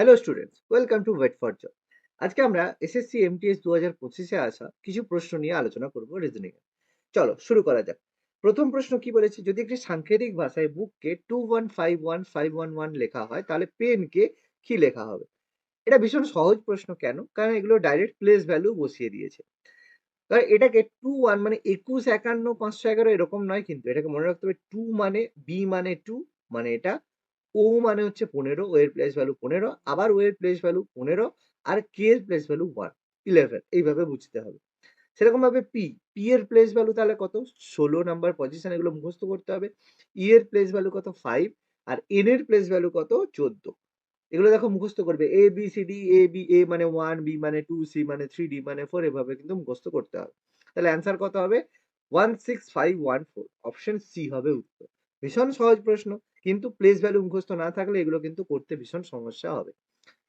Hello students welcome to wait for job আজকে আমরা SSC MTS দু হাজার পঁচিশে আসা কিছু প্রশ্ন নিয়ে আলোচনা করব রিজনিং চলো, শুরু করা যাক। প্রথম প্রশ্ন কি বলেছে? যদি একটি সাংকেতিক ভাষায় বুককে two one five one five one one লেখা হয়, তাহলে পেনকে কি লেখা হবে? এটা ভীষণ সহজ প্রশ্ন কেন? কারণ এগুলো ডাইরেক্ট প্লেস ভ্যালু বসিয়ে দিয়েছে। কারণ এটাকে টু ওয়ান মানে একুশ একান্ন পাঁচশো এগারো এরকম নয় কিন্তু, এটাকে মনে রাখতে হবে টু মানে বি মানে টু মানে এটা ও মানে হচ্ছে পনেরো ও এর প্লেস ভ্যালু পনেরো, আবার ও এর প্লেস ভ্যালু পনেরো, আর কে এর প্লেস ভ্যালু ওয়ান ইলেভেন এইভাবে বুঝতে হবে। সেরকম ভাবে পি পি এর প্লেস ভ্যালু তাহলে কত? ষোলো নাম্বার পজিশন এগুলো মুখস্থ করতে হবে। ই এর প্লেস ভ্যালু কত? ফাইভ আর এন এর প্লেস ভ্যালু কত? চোদ্দ। এগুলো দেখো মুখস্থ করবে। A B C D A B A মানে ওয়ান বি মানে টু সি মানে থ্রি ডি মানে ফোর এভাবে কিন্তু মুখস্থ করতে হবে। তাহলে অ্যান্সার কত হবে? One six five one four option C হবে উত্তর। ভীষণ সহজ প্রশ্ন। কিন্তু প্লেস ভ্যালু মুখস্থ না থাকলে এগুলো কিন্তু করতে ভীষণ সমস্যা হবে।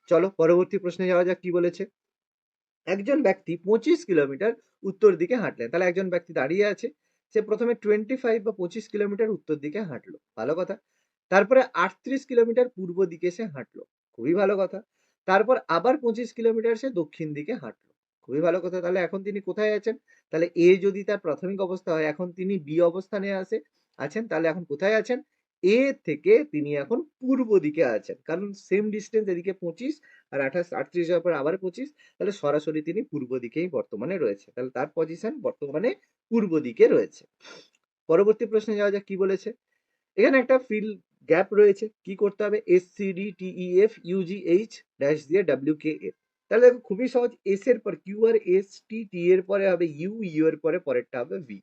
চলো পরবর্তী প্রশ্নে যাওয়া যাক, কি বলেছে? একজন ব্যক্তি পঁচিশ কিলোমিটার উত্তর দিকে হাঁটলেন। তাহলে একজন ব্যক্তি দাঁড়িয়ে আছে, সে প্রথমে টোয়েন্টি ফাইভ বা পঁচিশ কিলোমিটার উত্তর দিকে হাঁটলো। ভালো কথা। তারপরে আটত্রিশ কিলোমিটার পূর্ব দিকে সে হাঁটলো। খুবই ভালো কথা। তারপর আবার পঁচিশ কিলোমিটার সে দক্ষিণ দিকে হাঁটলো। খুবই ভালো কথা। তাহলে এখন তিনি কোথায় আছেন? তাহলে এ যদি তার প্রাথমিক অবস্থা হয়, এখন তিনি বি অবস্থানে আছে আছেন, তাহলে এখন কোথায় আছেন? এ থেকে তিনি এখন পূর্ব দিকে আছেন। কারণ সেম ডিস্টেন্স এদিকে পঁচিশ আর আঠাশ, আটত্রিশ হওয়ার পর আবার পঁচিশ, তাহলে সরাসরি তিনি পূর্ব দিকেই বর্তমানে রয়েছে। তাহলে তার পজিশন বর্তমানে পূর্ব দিকে রয়েছে। পরবর্তী প্রশ্নে যাওয়া যাক, কি বলেছে? এখানে একটা ফিল গ্যাপ রয়েছে। কি করতে হবে? S C D T E F U G H dash দিয়ে ডাব্লিউ কে এফ তাহলে দেখো, খুবই সহজ। এস এর পর কিউ আর এস টি টি এর পরে হবে ইউ ইউ এর পরে পরেরটা হবে ভি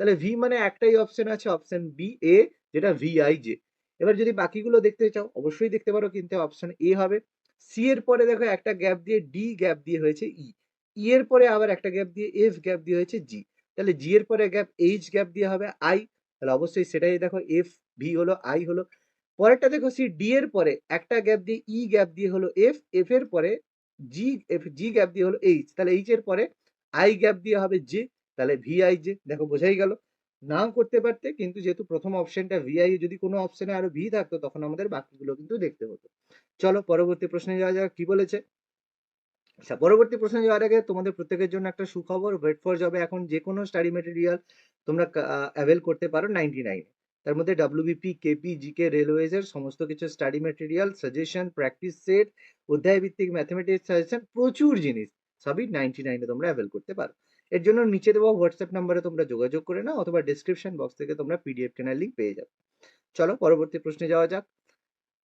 তাহলে ভি মানে একটাই অপশন আছে অপশন বি এ যেটা ভি আই জে এবার যদি বাকিগুলো দেখতে চাও, অবশ্যই দেখতে পারো কিন্তু অপশন এ হবে। সি এর পরে দেখো একটা গ্যাপ দিয়ে ডি গ্যাপ দিয়ে হয়েছে ই ই এর পরে আবার একটা গ্যাপ দিয়ে এফ গ্যাপ দিয়ে হয়েছে জি তাহলে জি এর পরে গ্যাপ এইচ গ্যাপ দিয়ে হবে আই তাহলে অবশ্যই সেটাই দেখো এফ ভি হলো আই হলো। পরেরটা দেখো সি ডি এর পরে একটা গ্যাপ দিয়ে ই গ্যাপ দিয়ে হলো এফ এফ এর পরে জি এফ জি গ্যাপ দিয়ে হলো এইচ তাহলে এইচ এর পরে আই গ্যাপ দিয়ে হবে জে তাহলে ভিআই যে, দেখো বোঝাই গেল। নাও করতে পারতে, কিন্তু যেহেতু প্রথম অপশনটা ভিআই যদি কোনো অপশনে আরও ভি থাকতো, তখন আমাদের বাকিগুলো কিন্তু দেখতে হতো। চলো পরবর্তী প্রশ্নে যাওয়া যাক, কি বলেছে? আচ্ছা পরবর্তী প্রশ্নে যাওয়ার আগে তোমাদের প্রত্যেকের জন্য একটা সুখবর ওয়েট ফর জবে এখন যে কোনো স্টাডি মেটেরিয়াল তোমরা অ্যাভেল করতে পারো নাইনটি নাইনে তার মধ্যে ডাব্লিউবিপি কেপি জিকে রেলওয়েজ এর সমস্ত কিছু study material suggestion practice set অধ্যায় ভিত্তিক ম্যাথমেটিক্স সাজেশন প্রচুর জিনিস, সবই নাইনটি নাইনে তোমরা অ্যাভেল করতে পারো। এর জন্য নিচে দেওয়া হোয়াটসঅ্যাপ নাম্বারে তোমরা যোগাযোগ করে নাও অথবা ডিসক্রিপশন বক্স থেকে তোমরা পিডিএফ কেনার লিঙ্ক পেয়ে যাবে। চলো পরবর্তী প্রশ্নে যাওয়া যাক।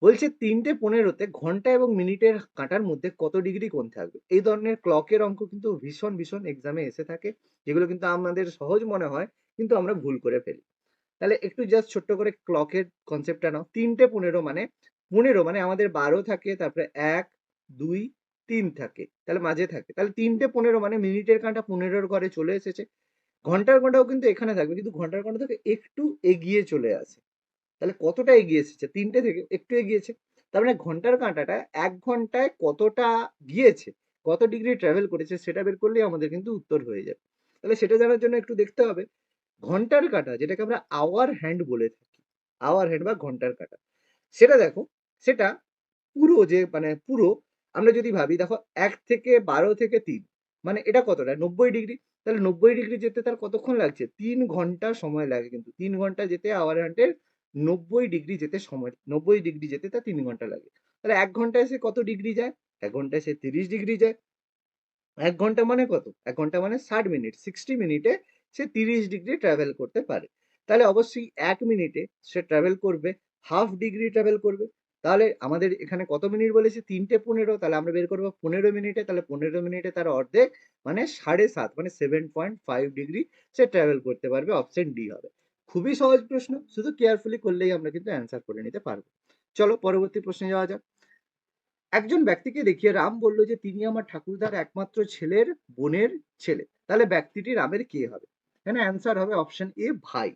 বলছে তিনটে পনেরোতে ঘণ্টা এবং মিনিটের কাঁটার মধ্যে কত ডিগ্রি কোণ থাকবে? এই ধরনের ক্লকের অঙ্ক কিন্তু ভীষণ ভীষণ এক্সামে এসে থাকে, যেগুলো কিন্তু আমাদের সহজ মনে হয়, কিন্তু আমরা ভুল করে ফেলি। তাহলে একটু জাস্ট ছোট্ট করে ক্লকের কনসেপ্টটা নাও। তিনটে পনেরো মানে পনেরো মানে আমাদের বারো থাকে, তারপরে এক, দুই তিন থাকে, তাহলে মাঝে থাকে। তাহলে তিনটে পনেরো মানে মিনিটের কাঁটা পনেরোর ঘরে চলে এসেছে। ঘণ্টার কাঁটাও কিন্তু এখানে থাকবে, কিন্তু ঘণ্টার কাঁটা থেকে একটু এগিয়ে চলে আসে। তাহলে কতটা এগিয়ে এসেছে? তিনটে থেকে একটু এগিয়েছে। তার মানে ঘণ্টার কাঁটাটা এক ঘন্টায় কতটা গিয়েছে, কত ডিগ্রি ট্রাভেল করেছে সেটা বের করলেই আমাদের কিন্তু উত্তর হয়ে যাবে। তাহলে সেটা জানার জন্য একটু দেখতে হবে, ঘণ্টার কাঁটা যেটাকে আমরা আওয়ার হ্যান্ড বলে থাকি আওয়ার হ্যান্ড বা ঘণ্টার কাঁটা। সেটা দেখো, সেটা পুরো যে মানে পুরো আমরা যদি ভাবি, দেখো এক থেকে বারো থেকে তিন মানে এটা কতটা? নব্বই ডিগ্রি? তাহলে নব্বই ডিগ্রি যেতে তার কতক্ষণ লাগছে? তিন ঘণ্টা সময় লাগে কিন্তু। তিন ঘণ্টা যেতে আওয়ার হ্যান্ডের নব্বই ডিগ্রি যেতে সময়, নব্বই ডিগ্রি যেতে তার তিন ঘণ্টা লাগে। তাহলে এক ঘন্টায় সে কত ডিগ্রি যায়? এক ঘন্টায় সে তিরিশ ডিগ্রি যায়। এক ঘণ্টা মানে কত? এক ঘণ্টা মানে ষাট মিনিট সিক্সটি মিনিটে সে তিরিশ ডিগ্রি ট্রাভেল করতে পারে। তাহলে অবশ্যই এক মিনিটে সে ট্রাভেল করবে হাফ ডিগ্রি ট্রাভেল করবে। তাহলে আমাদের এখানে কত মিনিট বলেছে? তিনটে পনেরো। তাহলে আমরা বের করব পনেরো মিনিটে। তাহলে পনেরো মিনিটে তার অর্ধেক মানে সাড়ে সাত মানে সেভেন পয়েন্ট ফাইভ ডিগ্রি সে ট্রাভেল করতে পারবে। অপশন ডি হবে। খুবই সহজ প্রশ্ন। শুধু কেয়ারফুলি করলেই আমরা কিন্তু অ্যান্সার করে নিতে পারব। চলো পরবর্তী প্রশ্নে যাওয়া যাক। একজন ব্যক্তিকে দেখিয়ে রাম বলল যে, তিনি আমার ঠাকুরদার একমাত্র ছেলের বোনের ছেলে। তাহলে ব্যক্তিটি রামের কে হবে? এখানে অ্যান্সার হবে অপশন এ ভাই।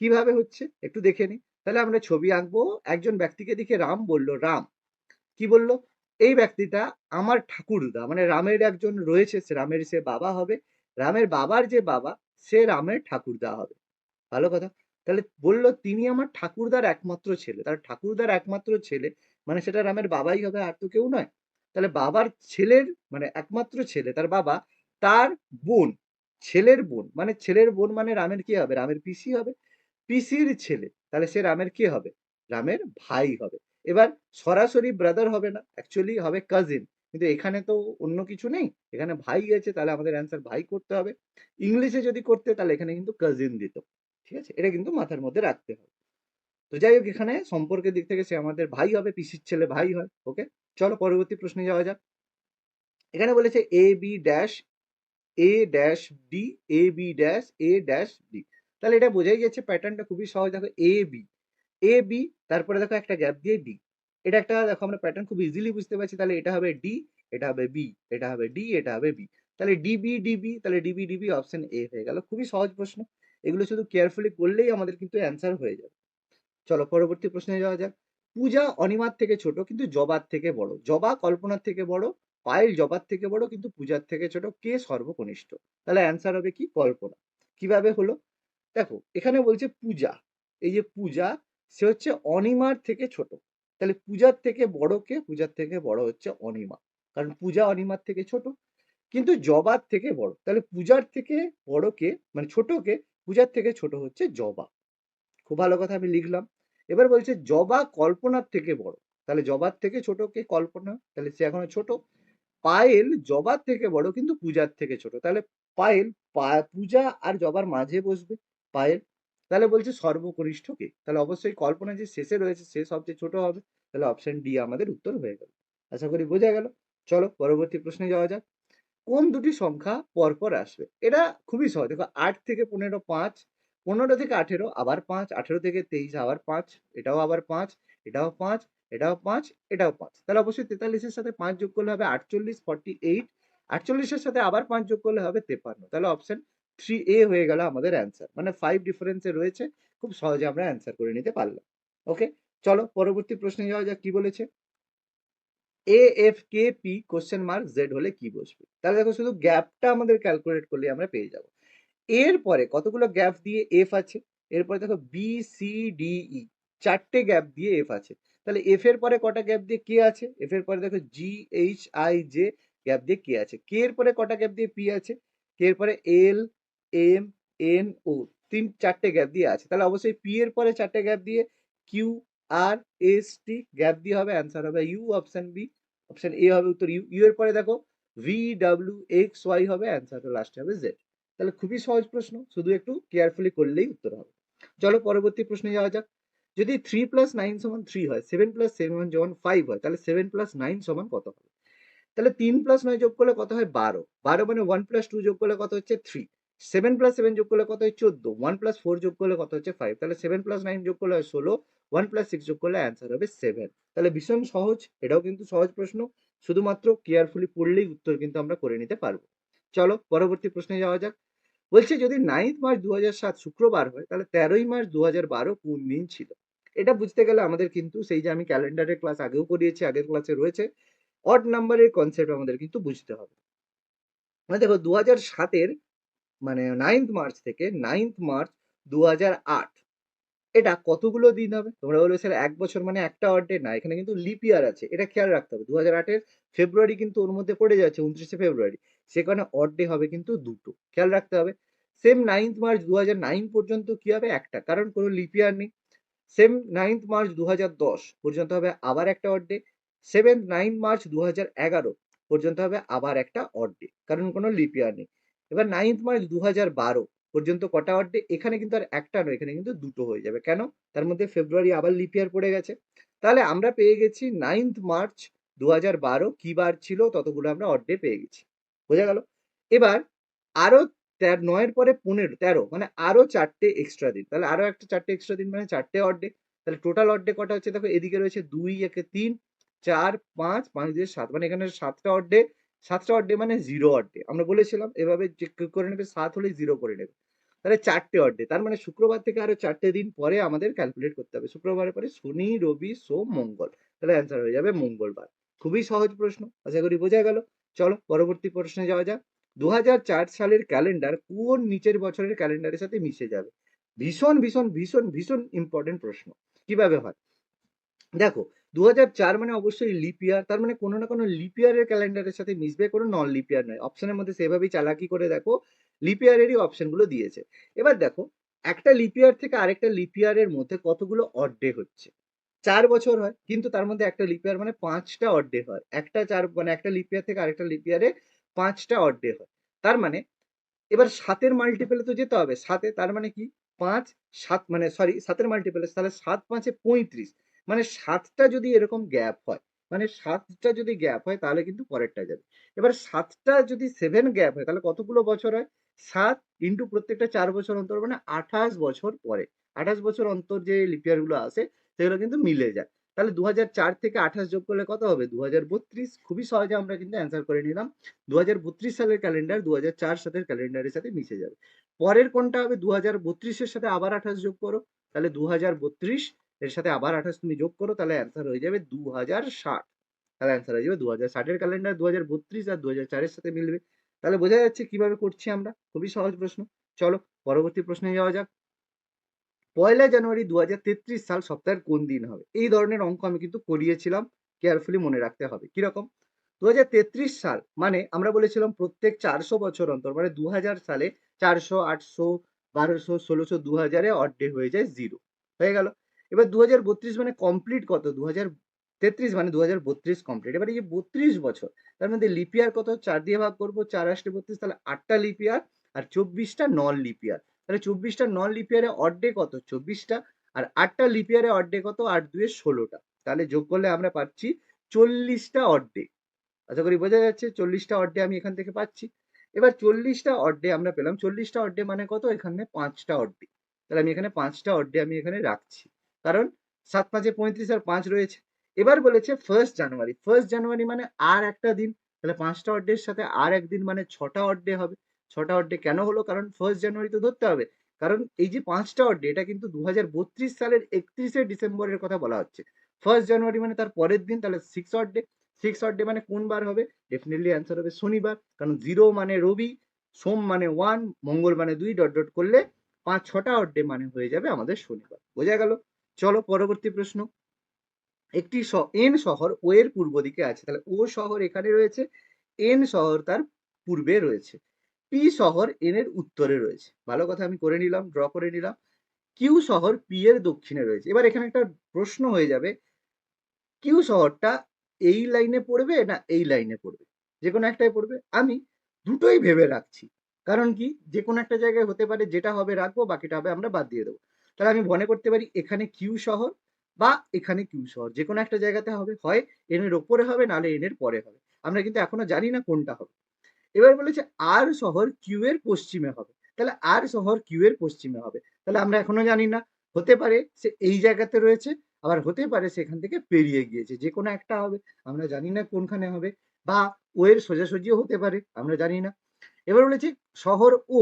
কীভাবে হচ্ছে? একটু দেখে নি। তাহলে আমরা ছবি আঁকবো, একজন ব্যক্তিকে দেখে রাম বলল, রাম। কি বলল? এই ব্যক্তিটা আমার ঠাকুরদা মানে রামের একজন রয়েছে, সে রামের সে বাবা হবে, রামের বাবার যে বাবা, সে রামের ঠাকুরদা হবে। ভালো কথা। তাহলে বলল, তিনি আমার ঠাকুরদার একমাত্র ছেলে। তার ঠাকুরদার একমাত্র ছেলে মানে সেটা রামের বাবাই হবে, আর তো কেউ নয়। তাহলে বাবার ছেলের মানে একমাত্র ছেলে, তার বাবা, তার বোন, ছেলের বোন মানে ছেলের বোন মানে রামের কি হবে? রামের পিসি হবে। পিসির ছেলে তাহলে সে রামের কি হবে? রামের ভাই হবে। এবার সরাসরি ব্রাদার হবে না অ্যাকচুয়ালি হবে কাজিন কিন্তু এখানে তো অন্য কিছু নেই। এখানে ভাই আছে, তাহলে আমাদের অ্যান্সার ভাই করতে হবে। ইংলিশে যদি করতে, তাহলে এখানে কিন্তু কাজিন দিত। ঠিক আছে? এটা কিন্তু মাথার মধ্যে রাখতে হবে। তো যাই হোক, এখানে সম্পর্কের দিক থেকে সে আমাদের ভাই হবে, পিসির ছেলে ভাই হয়। ওকে চলো পরবর্তী প্রশ্নে যাওয়া যাক। এখানে বলেছে A B dash A dash D A B dash A dash D তাহলে এটা বোঝাই যাচ্ছে প্যাটার্নটা খুবই সহজ। দেখো এ বি এ বি তারপরে দেখো একটা গ্যাপ দিয়ে ডি এটা একটা, দেখো আমরা প্যাটার্ন খুব ইজিলি বুঝতে পারছি। তাহলে এটা হবে ডি এটা হবে বি এটা হবে ডি এটা হবে বি তাহলে ডিবি ডিবি তাহলে D B D B option A হয়ে গেল। খুবই সহজ প্রশ্ন। এগুলো শুধু কেয়ারফুলি করলেই আমাদের কিন্তু অ্যান্সার হয়ে যাবে। চলো পরবর্তী প্রশ্নে যাওয়া যাক। পূজা অনিমার থেকে ছোট, কিন্তু জবার থেকে বড়। জবা কল্পনার থেকে বড়, পায়েল জবার থেকে বড়, কিন্তু পূজার থেকে ছোট, কে সর্বকনিষ্ঠ? তাহলে অ্যান্সার হবে কি? কল্পনা। কীভাবে হলো? দেখো, এখানে বলছে পূজা। এই যে পূজা, সে হচ্ছে অনিমার থেকে ছোট। তাহলে পূজার থেকে বড় কে? পূজার থেকে বড় হচ্ছে অনিমা। কারণ পূজা অনিমার থেকে ছোট, কিন্তু জবার থেকে বড়। তাহলে পূজার থেকে বড় কে? মানে ছোট কে? পূজার থেকে ছোট হচ্ছে জবা। খুব ভালো কথা আমি লিখলাম। এবার বলছে জবা কল্পনার থেকে বড়। তাহলে জবার থেকে ছোট কে কল্পনা? তাহলে সে এখনও ছোট। পায়েল জবার থেকে বড়, কিন্তু পূজার থেকে ছোট। তাহলে পায়েল পূজা আর জবার মাঝে বসবে। পায়েল তাহলে বলছে সর্বকনিষ্ঠ কে? তাহলে অবশ্যই কল্পনা যে শেষে রয়েছে, সে সবচেয়ে ছোট হবে। তাহলে অপশন ডি আমাদের উত্তর হয়ে গেল। আশা করি বোঝা গেল। চলো পরবর্তী প্রশ্নে যাওয়া যাক। কোন দুটি সংখ্যা পরপর আসবে? এটা খুবই সহজ। দেখো, আট থেকে পনেরো পাঁচ, পনেরো থেকে আঠেরো, আবার পাঁচ, আঠেরো থেকে তেইশ, আবার পাঁচ, এটাও আবার পাঁচ, এটাও পাঁচ এটাও পাঁচ এটাও পাঁচ। তাহলে অবশ্যই তেতাল্লিশের সাথে পাঁচ যোগ করলে হবে আটচল্লিশ ফর্টি এইট আটচল্লিশের সাথে আবার পাঁচ যোগ করলে হবে তেপান্ন। তাহলে অপশন থ্রি এ হয়ে গেল আমাদের অ্যান্সার মানে ফাইভ ডিফারেন্সে রয়েছে, খুব সহজে আমরা অ্যান্সার করে নিতে পারলাম ওকে চলো পরবর্তী প্রশ্নে যাওয়া যাক, কি বলেছে? A F K P question mark Z হলে কি বসবে? তাহলে দেখো শুধু গ্যাপটা আমাদের ক্যালকুলেট করলে আমরা পেয়ে যাব। এরপরে কতগুলো গ্যাপ দিয়ে এফ আছে? এরপরে দেখো বি সি ডি ই চারটে গ্যাপ দিয়ে এফ আছে। তাহলে এফ এর পরে কটা গ্যাপ দিয়ে কে আছে? এফ এর পরে দেখো G H I J gap দিয়ে কে আছে। কে এর পরে কটা গ্যাপ দিয়ে পি আছে? কে এর পরে এল এম এন ও তিন চারটে গ্যাপ দিয়ে আছে। তাহলে অবশ্যই পি এর পরে চারটে গ্যাপ দিয়ে Q R S T gap দিয়ে হবে। অ্যান্সার হবে U option B option A হবে উত্তর ইউ ইউ এর পরে দেখো ভি ডাব্লিউ এক্স ওয়াই হবে। অ্যান্সার লাস্টে হবে জেড তাহলে খুবই সহজ প্রশ্ন। শুধু একটু কেয়ারফুলি করলেই উত্তর হবে। চলো পরবর্তী প্রশ্নে যাওয়া যাক। যদি থ্রি প্লাস নাইন সমান থ্রি হয় সেভেন প্লাস সেভেন যখন ফাইভ হয়, তাহলে সেভেন প্লাস নাইন সমান কত হবে? তাহলে তিন প্লাস নয় যোগ করলে কত হয়? বারো। বারো মানে ওয়ান প্লাস টু যোগ করলে কত হচ্ছে? থ্রি সেভেন প্লাস সেভেন যোগ করলে কত হয়? চোদ্দ। ওয়ান প্লাস ফোর যোগ করলে কত হচ্ছে? ফাইভ তাহলে সেভেন প্লাস নাইন যোগ করলে হয় ষোলো। ওয়ান প্লাস সিক্স যোগ করলে অ্যান্সার হবে সেভেন তাহলে ভীষণ সহজ। এটাও কিন্তু সহজ প্রশ্ন। শুধুমাত্র কেয়ারফুলি পড়লেই উত্তর কিন্তু আমরা করে নিতে পারব। চলো পরবর্তী প্রশ্নে যাওয়া যাক। বলছে, যদি নাইন্থ মার্চ দু সাত শুক্রবার হয়, তাহলে তেরোই মার্চ দু বারো কোন দিন ছিল? এটা বুঝতে গেলে আমাদের কিন্তু সেই যে আমি ক্যালেন্ডারের ক্লাস আগেও করিয়েছি, আগের ক্লাসে রয়েছে। অড নাম্বারের কনসেপ্ট আমাদের কিন্তু বুঝতে হবে। মানে দেখো দু হাজার সাতের মানে নাইন্থ মার্চ থেকে নাইন্থ মার্চ দু আট। এটা কতগুলো দিন হবে? তোমরা বলবে, স্যার, এক বছর মানে একটা অড ডে না, এখানে কিন্তু লিপ ইয়ার আছে। এটা খেয়াল রাখতে হবে। দু হাজার আটের ফেব্রুয়ারি কিন্তু ওর মধ্যে পড়ে যাচ্ছে, উনত্রিশে ফেব্রুয়ারি সেখানে অড ডে হবে কিন্তু দুটো। খেয়াল রাখতে হবে। সেম নাইন্থ মার্চ দু হাজার নাইন পর্যন্ত কি হবে? একটা। কারণ কোনো লিপ ইয়ার নেই। সেম নাইন্থ মার্চ দু দশ পর্যন্ত হবে আবার একটা odd day seventh nine March দু এগারো পর্যন্ত হবে আবার একটা অর্ডে কারণ কোনো লিপ ইয়ার নেই। এবার নাইন্থ মার্চ দু হাজার বারো পর্যন্ত কটা অড ডে এখানে কিন্তু আর একটা নয়, এখানে কিন্তু দুটো হয়ে যাবে। কেন? তার মধ্যে ফেব্রুয়ারি আবার লিপ ইয়ার পড়ে গেছে। তাহলে আমরা পেয়ে গেছি নাইন্থ মার্চ দু হাজার বারো, কি বার ছিল? ততগুলো আমরা অড ডে পেয়ে গেছি। বোঝা গেল? এবার আরও নয়ের পরে পনেরো, তেরো মানে আরও চারটে এক্সট্রা দিন। তাহলে আরও একটা চারটে এক্সট্রা দিন মানে চারটে অড ডে তাহলে টোটাল অড ডে কটা হচ্ছে? দেখো, এদিকে রয়েছে দুই, একে তিন, চার, পাঁচ পাঁচ দিয়ে সাত মানে এখানে সাতটা অড ডে সাতটা অড ডে মানে জিরো অড ডে আমরা বলেছিলাম, এভাবে চেক করে নেবে, সাত হলে জিরো করে নেবে। তাহলে চারটে অড ডে তার মানে শুক্রবার থেকে আরও চারটে দিন পরে আমাদের ক্যালকুলেট করতে হবে। শুক্রবারের পরে শনি, রবি, সোম, মঙ্গল। তাহলে অ্যান্সার হয়ে যাবে মঙ্গলবার। খুবই সহজ প্রশ্ন। আশা করি বোঝা গেল। চলো, পরবর্তী প্রশ্নে যাওয়া যাক। দু হাজার চার সালের ক্যালেন্ডার কোন নিচের বছরের ক্যালেন্ডারের সাথে মিশে যাবে? ভীষণ ভীষণ ভীষণ ভীষণ ইম্পর্টেন্ট প্রশ্ন। কীভাবে হয়? দেখো 2004 মানে অবশ্যই লিপ ইয়ার। তার মানে কোনো না কোনো লিপ ইয়ারের ক্যালেন্ডারের সাথে মিশবে, কোনো নন লিপ ইয়ার নয়। অপশনের মধ্যে সেভাবেই চালাকি করে দেখো, লিপ ইয়ারেরই অপশনগুলো দিয়েছে। এবার দেখো, একটা লিপ ইয়ার থেকে আরেকটা লিপ ইয়ারের মধ্যে কতগুলো অড হচ্ছে? চার বছর হয়। কিন্তু তার মধ্যে একটা লিপ ইয়ার মানে 5 টা অড হয়। একটা চার মানে একটা লিপ ইয়ার থেকে আরেকটা লিপ ইয়ারে 5 টা অড হয়। তার মানে এবার সাতের মাল্টিপেলে তো যেতে হবে। 7 এ তার মানে কি? 5, 7 মানে সরি সাতের মাল্টিপেলে তাহলে 7 5 এ 35 মানে সাতটা যদি এরকম গ্যাপ হয়, মানে সাতটা যদি গ্যাপ হয় তাহলে কিন্তু পরেরটা যাবে। এবার সাতটা যদি সেভেন গ্যাপ হয় তাহলে কতগুলো বছর হয়? সাত ইন্টু প্রত্যেকটা চার বছর অন্তর মানে 28 বছর পরে। 28 বছর অন্তর যে লিপ ইয়ারগুলো আসে সেগুলো কিন্তু মিলে যায়। তাহলে 2004 থেকে 28 যোগ করলে কত হবে? 2032 খুবই সহজে আমরা কিন্তু অ্যান্সার করে নিলাম। 2032 সালের ক্যালেন্ডার 2004 সালের ক্যালেন্ডারের সাথে মিশে যাবে। পরের কোনটা হবে? 2032 এর সাথে আবার 28 যোগ করো। তাহলে 2032 এর সাথে আবার 28 তুমি যোগ করো, তাহলে অ্যান্সার হয়ে যাবে 2060 তাহলে অ্যান্সার হয়ে যাবে 2060 এর ক্যালেন্ডার 2032 আর 2004 এর সাথে মিলবে। তাহলে বোঝা যাচ্ছে কীভাবে করছি আমরা। খুবই সহজ প্রশ্ন। চলো পরবর্তী প্রশ্নে যাওয়া যাক। পয়লা জানুয়ারি 2033 সাল সপ্তাহের কোন দিন হবে? এই ধরনের অঙ্ক আমি কিন্তু করিয়েছিলাম। কেয়ারফুলি মনে রাখতে হবে। কীরকম? 2033 সাল মানে আমরা বলেছিলাম প্রত্যেক 400 বছর অন্তর মানে 2000 সালে চারশো, আটশো, বারোশো, ষোলোশো দু হাজারে অড হয়ে যায় জিরো হয়ে গেল। এবার 2032 মানে কমপ্লিট কত? 2033 মানে 2032 কমপ্লিট। এবার এই যে 32 বছর, তার মধ্যে লিপিয়ার কত? চার দিয়ে ভাগ করব 4 8 32 তাহলে আটটা লিপিয়ার আর চব্বিশটা নন লিপিয়ার তাহলে চব্বিশটা নন লিপ ইয়ারে অড ডে কত? চব্বিশটা আর 8 টা লিপ ইয়ারে অড ডে কত? আট দুয়ে ষোলোটা তাহলে যোগ করলে আমরা পাচ্ছি চল্লিশটা অর্ডে আশা করি বোঝা যাচ্ছে, চল্লিশটা অর্ডে আমি এখান থেকে পাচ্ছি। এবার চল্লিশটা অর্ডে আমরা পেলাম। চল্লিশটা অর্ডে মানে কত? এখানে 5 টা অড ডে। তাহলে আমি এখানে 5 টা অড ডে আমি এখানে রাখছি। কারণ সাত পাঁচে পঁয়ত্রিশ আর পাঁচ রয়েছে। এবার বলেছে ফার্স্ট জানুয়ারি। ফার্স্ট জানুয়ারি মানে আর একটা দিন। তাহলে 5 টা অড ডে এর সাথে আর একদিন মানে 6 টা অড ডে হবে। 6 টা অড ডে কেন হলো? কারণ ফার্স্ট জানুয়ারি তো ধরতে হবে। কারণ এই যে 5 টা অড ডে এটা কিন্তু 2032 সালের একত্রিশে ডিসেম্বরের কথা বলা হচ্ছে। ফার্স্ট জানুয়ারি মানে তার পরের দিন তাহলে 6 অড ডে। 6 অড ডে মানে কোন বার হবে? ডেফিনিটলি অ্যান্সার হবে শনিবার। কারণ জিরো মানে রবি, সোম মানে ওয়ান মঙ্গল মানে দুই ডট ডট করলে 5 6 টা অড ডে মানে হয়ে যাবে আমাদের শনিবার। বোঝা গেল? চলো পরবর্তী প্রশ্ন। একটি এন শহর ও এর পূর্ব দিকে আছে। তাহলে ও শহর এখানে রয়েছে, এন শহর তার পূর্বে রয়েছে। পি শহর এন এর উত্তরে রয়েছে। ভালো কথা আমি করে নিলাম, ড্র করে নিলাম। কিউ শহর পি এর দক্ষিণে রয়েছে। এবার এখানে একটা প্রশ্ন হয়ে যাবে, কিউ শহরটা এই লাইনে পড়বে না এই লাইনে পড়বে? যে কোনো একটাই পড়বে। আমি দুটোই ভেবে রাখছি। কারণ কি? যে কোনো একটা জায়গায় হতে পারে যেটা হবে রাখব, বাকিটা হবে আমরা বাদ দিয়ে দেবো। তাহলে আমি মনে করতে পারি এখানে কিউ শহর বা এখানে কিউ শহর। যে কোনো একটা জায়গাতে হবে। হয় এন এর উপরে হবে নাহলে এন এর পরে হবে। আমরা কিন্তু এখনও জানি না কোনটা হবে। এবার বলেছে আর শহর কিউ এর পশ্চিমে হবে। তাহলে আর শহর কিউ এর পশ্চিমে হবে। তাহলে আমরা এখনও জানি না। হতে পারে সে এই জায়গাতে রয়েছে, আবার হতে পারে সেখান থেকে পেরিয়ে গিয়েছে। যে কোনো একটা হবে। আমরা জানি না কোনখানে হবে বা ও এর সোজাসুজিও হতে পারে। আমরা জানি না। এবার বলেছে শহর ও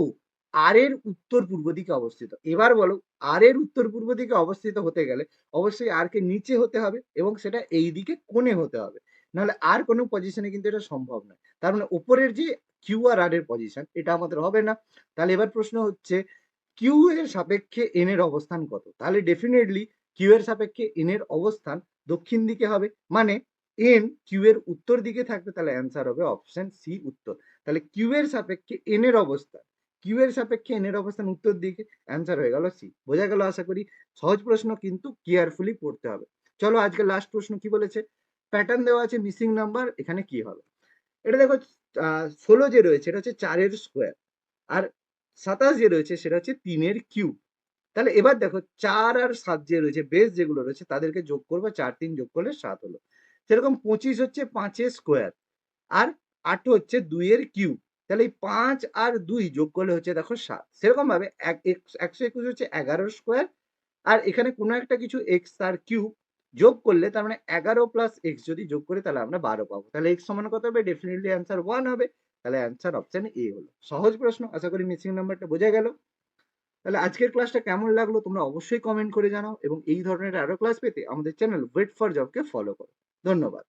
আর এর উত্তর পূর্ব দিকে অবস্থিত। এবার বলো আর এর উত্তর পূর্ব দিকে অবস্থিত হতে গেলে অবশ্যই আর কে নিচে হতে হবে এবং সেটা এই দিকে কোণে হতে হবে। নাহলে আর কোনো পজিশনে কিন্তু এটা সম্ভব নয়। তার মানে উপরের যে কিউ আর আর এর পজিশন এটা আমাদের হবে না। তাহলে এবার প্রশ্ন হচ্ছে কিউ এর সাপেক্ষে এন এর অবস্থান কত? তাহলে ডেফিনেটলি কিউ এর সাপেক্ষে এন এর অবস্থান দক্ষিণ দিকে হবে। মানে এন কিউ এর উত্তর দিকে থাকবে তাহলে অ্যান্সার হবে অপশন সি উত্তর। তাহলে কিউ এর সাপেক্ষে এন এর অবস্থান, কিউ এর সাপেক্ষে এন এর অবস্থান উত্তর দিকে। অ্যান্সার হয়ে গেল সি। বোঝা গেল আশা করি। সহজ প্রশ্ন, কিন্তু কেয়ারফুলি পড়তে হবে। চলো আজকে লাস্ট প্রশ্ন কি বলেছে? প্যাটার্ন দেওয়া আছে মিসিং নাম্বার এখানে কি হবে? এটা দেখো 16 যে রয়েছে, এটা হচ্ছে চারের স্কোয়ার। আর 27 যে রয়েছে, সেটা হচ্ছে 3 এর কিউব। তাহলে এবার দেখো, চার আর সাত যে রয়েছে বেস যেগুলো রয়েছে, তাদেরকে যোগ করব 4 3 যোগ করলে সাত হলো। সেরকম 25 হচ্ছে পাঁচের স্কোয়ার। আর আট হচ্ছে 2 এর কিউব। তাহলে এই 5 আর দুই যোগ করলে হচ্ছে দেখো 7। সেরকম ভাবে এক এক্স 121 হচ্ছে 11 স্কোয়ার। আর এখানে কোনো একটা কিছু এক্স আর কিউব যোগ করলে তার মানে 11 প্লাস এক্স যদি যোগ করি তাহলে আমরা 12 পাবো। তাহলে এক্স সমান কত হবে? ডেফিনিটলি অ্যান্সার ওয়ান হবে। তাহলে অ্যান্সার অপশন এ হলো। সহজ প্রশ্ন। আশা করি মিসিং নাম্বারটা বোঝা গেল। তাহলে আজকের ক্লাসটা কেমন লাগল তোমরা অবশ্যই কমেন্ট করে জানাও, এবং এই ধরনের আরও ক্লাস পেতে আমাদের চ্যানেল ওয়েট ফর জবকে ফলো করো। ধন্যবাদ।